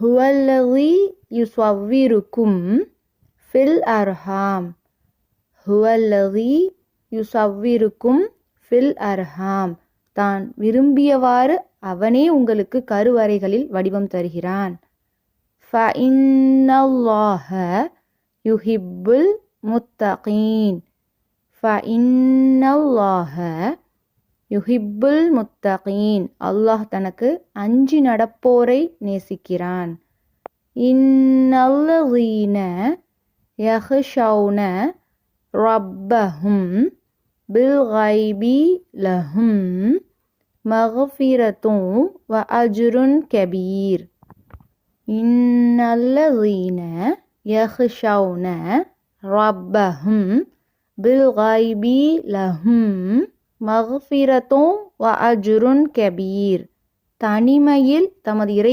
ஹுவல்லதி யுசவ்விருக்கும் fill அர்ஹாம். ஹுவல்லதி யுசவ்விருக்கும் fill அர்ஹாம். தான் விரும்பியவாறு அவனே உங்களுக்கு கருவறைகளில் வடிவம் தருகிறான். ஃபஇன்னல்லாஹ யுஹிப்புல் முத்தகீன். ஃபஇன்னல்லாஹ யுஹிப்புல் முத்தகீன். அல்லாஹ் தனக்கு அஞ்சு நடப்போரை நேசிக்கிறான். இன்னல்லதீன யஹ்ஷௌன ரப்பஹும் பில்கைபி லஹும் மகஃபிரத்தும் வ அஜ்ருன் கபீர். இன்னல்லதீன யஹ்ஷவுன ரப்பஹும் பில்கைபி லஹும் மகஃபிரத்தும் வ அஜுருன் கபீர். தனிமையில் தமது இறை